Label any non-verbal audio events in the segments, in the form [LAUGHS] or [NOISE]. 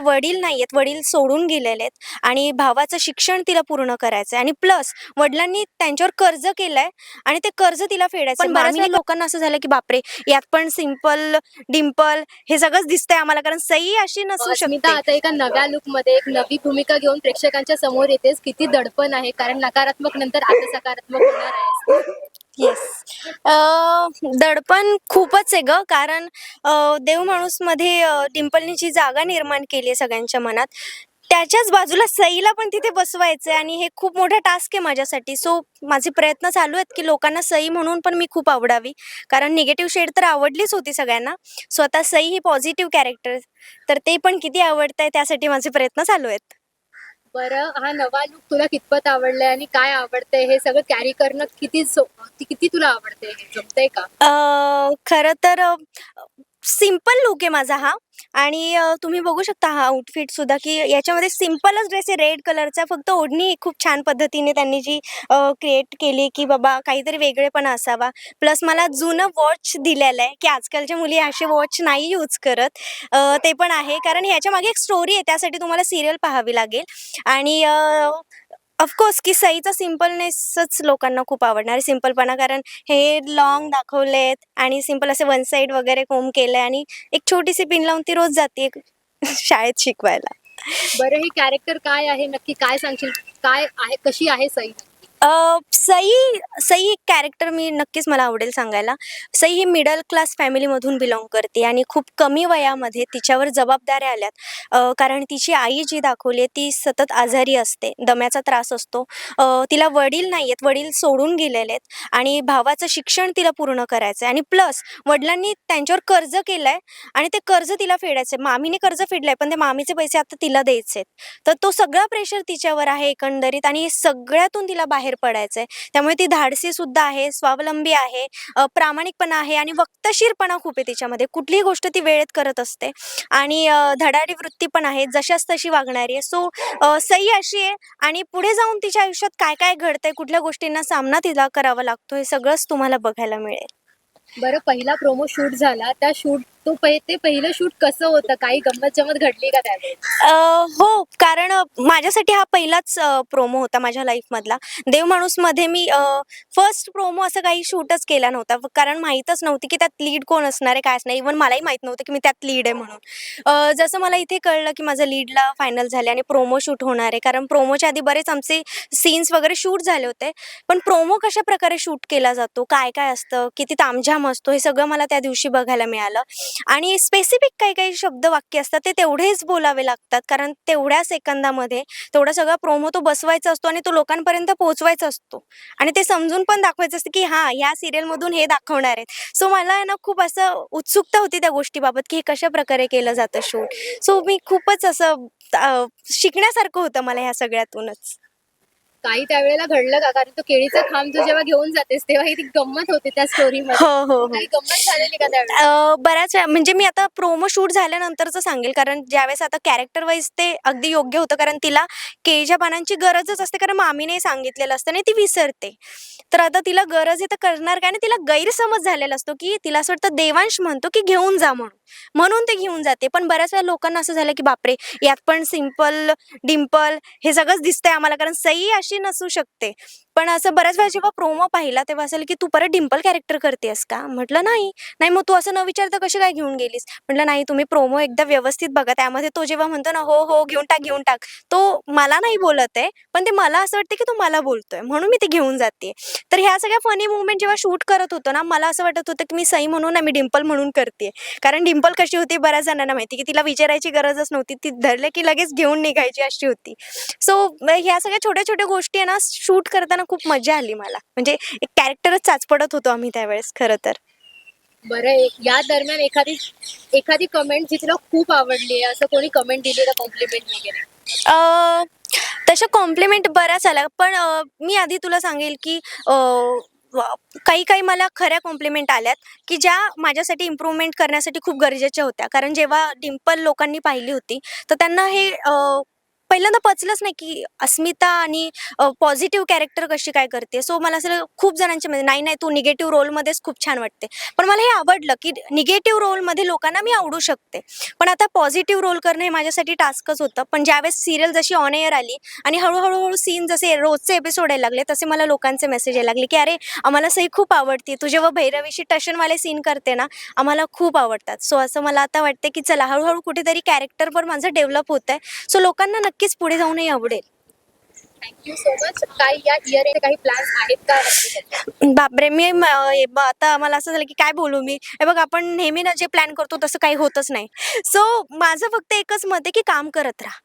वडील नाहीयेत वडील सोडून गेलेले आहेत आणि भावाचं शिक्षण तिला पूर्ण करायचं आणि प्लस वडिलांनी त्यांच्यावर कर्ज केलंय आणि ते कर्ज तिला फेडायचं पण बऱ्याच वेळा लोकांना असं झालं की बापरे यात पण सिंपल डिम्पल हे सगळंच दिसतंय आम्हाला कारण सई अशी नसू अस्मिता शकते. आता एका नव्या लुकमध्ये एक नवी भूमिका घेऊन प्रेक्षकांच्या समोर येतेस. किती दडपण आहे कारण नकारात्मक नंतर आता सकारात्मक होणार आहे. [LAUGHS] येस दडपण खूपच आहे ग. कारण देव माणूसमध्ये डिंपलनी जी जागा निर्माण केली आहे सगळ्यांच्या मनात. त्याच्याच बाजूला सईला पण तिथे बसवायचं आहे आणि हे खूप मोठा टास्क आहे माझ्यासाठी. सो माझे प्रयत्न चालू आहेत की लोकांना सई म्हणून पण मी खूप आवडावी. कारण निगेटिव्ह शेड तर आवडलीच होती सगळ्यांना. स्वतः सई ही पॉझिटिव्ह कॅरेक्टर. तर ते पण किती आवडतंय त्यासाठी माझे प्रयत्न चालू आहेत. बरं हा नवा लुक तुला कितपत आवडलाय आणि काय आवडतंय? हे सगळं कॅरी करणं किती सो- किती तुला आवडते हे जमतंय का? अ, खरं तर सिंपल लुक आहे माझा हा. आणि तुम्ही बघू शकता हा आउटफिट सुद्धा की याच्यामध्ये सिम्पलच ड्रेस आहे. रेड कलरचा फक्त ओढणी खूप छान पद्धतीने त्यांनी जी क्रिएट केली की बाबा काहीतरी वेगळेपणा असावा. प्लस मला जुनं वॉच दिलेलं आहे की आजकालच्या मुली असे वॉच नाही यूज करत. ते पण आहे. कारण ह्याच्या मागे एक स्टोरी आहे. त्यासाठी तुम्हाला सिरियल पाहावी लागेल. आणि ऑफकोर्स की सईचा सिम्पलनेसच लोकांना खूप आवडणार आहे. सिम्पलपणा कारण हे लॉंग दाखवलेत आणि सिंपल असे वन साइड वगैरे कोम केलंय आणि एक छोटीशी पिन लावून ती रोज जाते [LAUGHS] शाळेत शिकवायला. बरं हे कॅरेक्टर काय आहे? नक्की काय सांगशील? काय आहे? कशी आहे सई? अ, सई सई एक कॅरेक्टर मी नक्कीच मला आवडेल सांगायला. सई ही मिडल क्लास फॅमिलीमधून बिलॉंग करते आणि खूप कमी वयामध्ये तिच्यावर जबाबदाऱ्या आल्यात. अ, कारण तिची आई जी दाखवली आहे ती सतत आजारी असते दम्याचा त्रास असतो. अ, तिला वडील नाही आहेत वडील सोडून गेलेले आहेत आणि भावाचं शिक्षण तिला पूर्ण करायचं आहे आणि प्लस वडिलांनी त्यांच्यावर कर्ज केलंय आणि ते कर्ज तिला फेडायचं आहे मामीने कर्ज फेडलंय पण ते मामीचे पैसे आता तिला द्यायचे आहेत तर तो सगळा प्रेशर तिच्यावर आहे एकंदरीत आणि सगळ्यातून तिला बाहेर पडायचं आहे त्यामुळे ती धाडसी सुद्धा आहे स्वावलंबी आहे प्रामाणिकपणा आहे आणि वक्तशीरपणा खूप आहे तिच्यामध्ये. कुठलीही गोष्ट ती वेळेत करत असते. आणि धडाडी वृत्ती पण आहे जशाच तशी वागणारी आहे. सो सई अशी आहे आणि पुढे जाऊन तिच्या आयुष्यात काय काय घडतंय कुठल्या गोष्टींना सामना तिला करावा लागतो हे सगळंच तुम्हाला बघायला मिळेल. बरं पहिला प्रोमो शूट झाला. त्या शूट तो ते पहिलं शूट कसं होतं? काही गंमत जमत घडली का अ, हो माझ्यासाठी हा पहिलाच प्रोमो होता माझ्या लाईफमधला. देव माणूसमध्ये मी फर्स्ट प्रोमो असं काही शूटच केला नव्हता. कारण माहीतच नव्हती की त्यात लीड कोण असणार आहे काय असणार इव्हन मलाही माहीत नव्हतं की मी त्यात लीड आहे म्हणून. जसं मला इथे कळलं की माझं लीडला फायनल झाले आणि प्रोमो शूट होणार आहे. कारण प्रोमोच्या आधी बरेच आमचे सीन्स वगैरे शूट झाले होते. पण प्रोमो कशा प्रकारे शूट केला जातो काय काय असतं किती तामझाम असतो हे सगळं मला त्या दिवशी बघायला मिळालं. आणि स्पेसिफिक काही काही शब्द वाक्य असतात ते तेवढेच बोलावे लागतात. कारण तेवढ्या सेकंदा मध्ये तेवढा सगळा प्रोमो तो बसवायचा असतो आणि तो लोकांपर्यंत पोहोचवायचा असतो. आणि ते समजून पण दाखवायचं असतं की हा ह्या सिरियलमधून हे दाखवणार आहेत. सो मला ना खूप असं उत्सुकता होती त्या गोष्टीबाबत की हे कशा प्रकारे केलं जातं शूट सो मी खूपच असं शिकण्यासारखं होतं मला ह्या सगळ्यातूनच. काही त्यावेळेला घडलं का? कारण तो केळीचा खांब तू जेव्हा घेऊन जातेस तेव्हा ही ती गंमत होते त्या स्टोरी मध्ये हो हो हो. काही गंमत झालेली का अ, बऱ्याच वेळा म्हणजे मी आता प्रोमो शूट झाल्यानंतरचं सांगेल कारण ज्यावेळेस आता कॅरेक्टर वाईज ते अगदी योग्य होतं कारण तिला केळीच्या पानांची गरजच असते कारण मामीने सांगितलेलं असतं आणि ती विसरते. तर आता तिला गरज आहे तर करणार काय? आणि तिला गैरसमज झालेला असतो की तिला असं वाटतं देवांश म्हणतो की घेऊन जा म्हणून. म्हणून ते घेऊन जाते. पण बऱ्याच वेळा लोकांना असं झालं की बापरे यात पण सिंपल डिम्पल हे सगळंच दिसतंय आम्हाला कारण सई अशी नसू शकते. पण असं बऱ्याच वेळा जेव्हा प्रोमो पाहिला तेव्हा असेल की तू परत डिम्पल कॅरेक्टर करतेस का? म्हटलं नाही. नाही मग तू असं न विचारता कशी काय घेऊन गेलीस? म्हटलं नाही तुम्ही प्रोमो एकदा व्यवस्थित बघा त्यामध्ये तो जेव्हा म्हणतो ना हो हो घेऊन टाक घेऊन टाक तो मला नाही बोलत आहे पण ते मला असं वाटतं की तो मला बोलतोय. म्हणून मी ते घेऊन जाते तर ह्या सगळ्या फनी मुवमेंट जेव्हा शूट करत होतो ना मला असं वाटत होतं की मी सई म्हणून ना मी डिम्पल म्हणून करते कारण डिम्पल कशी होती बऱ्याच जणांना माहिती की तिला विचारायची गरजच नव्हती. ती धरलं की लगेच घेऊन निघायची अशी होती. सो ह्या सगळ्या छोट्या छोट्या गोष्टी आहे ना शूट करताना खूप मजा आली मला. म्हणजे एक कॅरेक्टरच चाचपडत होतो आम्ही त्यावेळेस खरं तर. बरं या दरम्यान एखादी एखादी कमेंट जी तुला खूप आवडली आहे असं कोणी कमेंट दिली का कॉम्प्लिमेंट वगैरे? अ, तशा कॉम्प्लिमेंट बऱ्याच आल्या. पण अ, मी आधी तुला सांगेल की अ, काही काही मला खऱ्या कॉम्प्लिमेंट आल्यात की ज्या माझ्यासाठी इम्प्रूव्हमेंट करण्यासाठी खूप गरजेच्या होत्या. कारण जेव्हा डिम्पल लोकांनी पाहिली होती तर त्यांना हे अ, पहिल्यांदा पचलंच नाही की अस्मिता आणि पॉझिटिव्ह कॅरेक्टर कशी काय करते. सो मला असं खूप जणांच्या मध्ये म्हणजे, नाही नाही तू निगेटिव्ह रोलमध्येच खूप छान वाटते. पण मला हे आवडलं की निगेटिव्ह रोलमध्ये लोकांना मी आवडू शकते. पण आता पॉझिटिव्ह रोल करणं हे माझ्यासाठी टास्कच होतं. पण ज्यावेळेस सिरियल जशी ऑन एअर आली आणि हळूहळूहळू सीन जसे रोजचे एपिसोड यायला लागले तसे मला लोकांचे मेसेज यायला लागले की अरे आम्हाला सही खूप आवडते. तू जेव्हा भैरवीशी टशनवाले सीन करते ना आम्हाला खूप आवडतात. सो असं मला आता वाटते की चला हळूहळू कुठेतरी कॅरेक्टर पण माझं डेव्हलप होत आहे सो लोकांना नक्की नक्कीच पुढे जाऊनही आवडेल. थँक्यू सो मच काय या इयर काही प्लॅन्स आहेत का नक्की? त्याचे? बापरे मी म- हे ब- आता मला असं झालं की काय बोलू मी? हे बघ आपण नेहमी ना जे प्लॅन करतो तसं काही होतच नाही. सो माझं फक्त एकच मत आहे की काम करत राहा.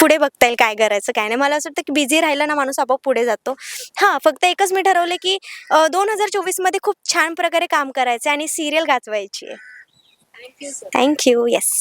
पुढे बघता येईल काय करायचं काय नाही. मला असं वाटतं की बिझी राहिला ना माणूस आपोआप पुढे जातो. हां फक्त एकच मी ठरवलं की दोन हजार चोवीसमध्ये खूप छान प्रकारे काम करायचं आणि सिरियल गाजवायची आहे. Thank you so thank you yes